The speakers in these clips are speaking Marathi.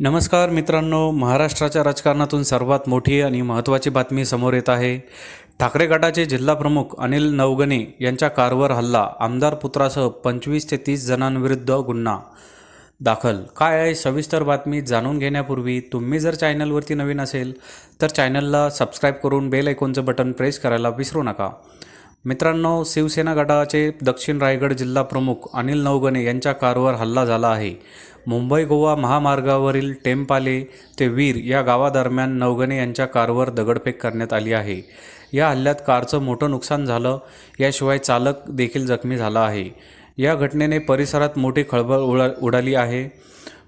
नमस्कार मित्रांनो महाराष्ट्राच्या राजकारणातून सर्वात मोठी आणि महत्त्वाची बातमी समोर येत आहे. ठाकरे गटाचे जिल्हाप्रमुख अनिल नवगणे यांच्या कारवर हल्ला आमदार पुत्रासह पंचवीस ते तीस जणांविरुद्ध गुन्हा दाखल. काय आहे? सविस्तर बातमी जाणून घेण्यापूर्वी तुम्ही जर चॅनलवरती नवीन असेल तर चॅनलला सबस्क्राईब करून बेल आयकॉनचं बटन प्रेस करायला विसरू नका. मित्रांनो शिवसेना गटाचे दक्षिण रायगड जिल्हा प्रमुख अनिल नवगणे यांच्या कारवर हल्ला झाला आहे. मुंबई गोवा महामार्गावरील टेमपाले ते वीर या गावादरम्यान नवगणे यांच्या कारवर दगडफेक करण्यात आली आहे. या हल्ल्यात कारचं मोठं नुकसान झालं याशिवाय चालक देखील जखमी झाला आहे. या घटनेने परिसरात मोठी खळबळ उडा उडाली आहे.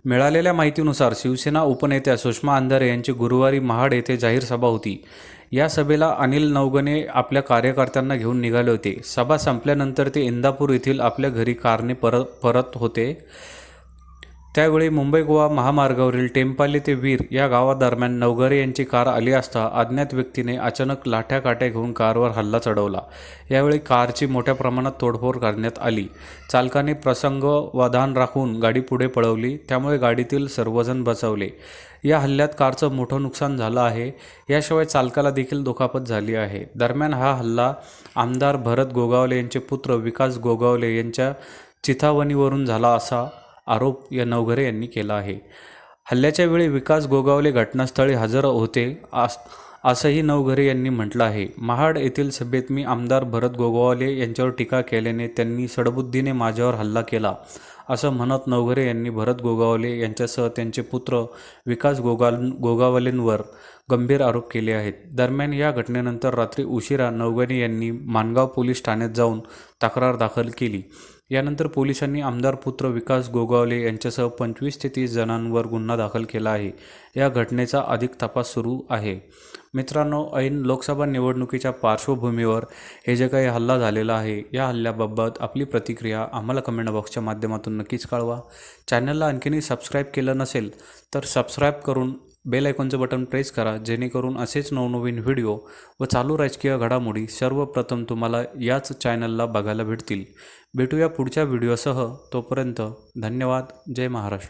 मिळालेल्या माहितीनुसार शिवसेना उपनेत्या सुषमा अंधारे यांची गुरुवारी महाड येथे जाहीर सभा होती. या सभेला अनिल नवगणे आपल्या कार्यकर्त्यांना घेऊन निघाले होते. सभा संपल्यानंतर ते इंदापूर येथील आपल्या घरी कारने परत परत होते. त्यावेळी मुंबई गोवा महामार्गावरील टेम्पाले ते वीर या गावादरम्यान नवगरे यांची कार आली असता अज्ञात व्यक्तीने अचानक लाठ्या काट्या घेऊन कारवर हल्ला चढवला. यावेळी कारची मोठ्या प्रमाणात तोडफोड करण्यात आली. चालकाने प्रसंग वधान राखून गाडी पुढे पळवली त्यामुळे गाडीतील सर्वजण बचावले. या हल्ल्यात कारचं मोठं नुकसान झालं आहे. याशिवाय चालकाला देखील दुखापत झाली आहे. दरम्यान हा हल्ला आमदार भरत गोगावले यांचे पुत्र विकास गोगावले यांच्या चिथावणीवरून झाला असा आरोप या नवघरे यांनी केला आहे. हल्ल्याच्या वेळी विकास गोगावले घटनास्थळी हजर होते आस असंही नवघरे यांनी म्हटलं आहे. महाड येथील सभेत मी आमदार भरत गोगावले यांच्यावर टीका केल्याने त्यांनी सडबुद्धीने माझ्यावर हल्ला केला असं म्हणत नवघरे यांनी भरत गोगावले यांच्यासह त्यांचे पुत्र विकास गोगाल गोगावलेंवर गंभीर आरोप केले आहेत. दरम्यान या घटनेनंतर रात्री उशिरा नवघरे यांनी माणगाव पोलीस ठाण्यात जाऊन तक्रार दाखल केली. यानंतर पोलिसांनी आमदार पुत्र विकास गोगावले यांच्यासह पंचवीस ते तीस जणांवर गुन्हा दाखल केला आहे. या घटनेचा अधिक तपास सुरू आहे. मित्रांनो ऐन लोकसभा निवडणुकीच्या पार्श्वभूमीवर हे जे काही हल्ला झालेला आहे या हल्ल्याबाबत आपली प्रतिक्रिया आम्हाला कमेंट बॉक्सच्या माध्यमातून नक्कीच कळवा. चॅनलला आणखीनही सबस्क्राईब केलं नसेल तर सबस्क्राईब करून बेल आयकॉनचं बटन प्रेस करा जेणेकरून असेच नवनवीन व्हिडिओ व चालू राजकीय घडामोडी सर्वप्रथम तुम्हाला याच चॅनलला बघायला भेटतील. भेटूया पुढच्या व्हिडिओसह. तोपर्यंत धन्यवाद. जय महाराष्ट्र.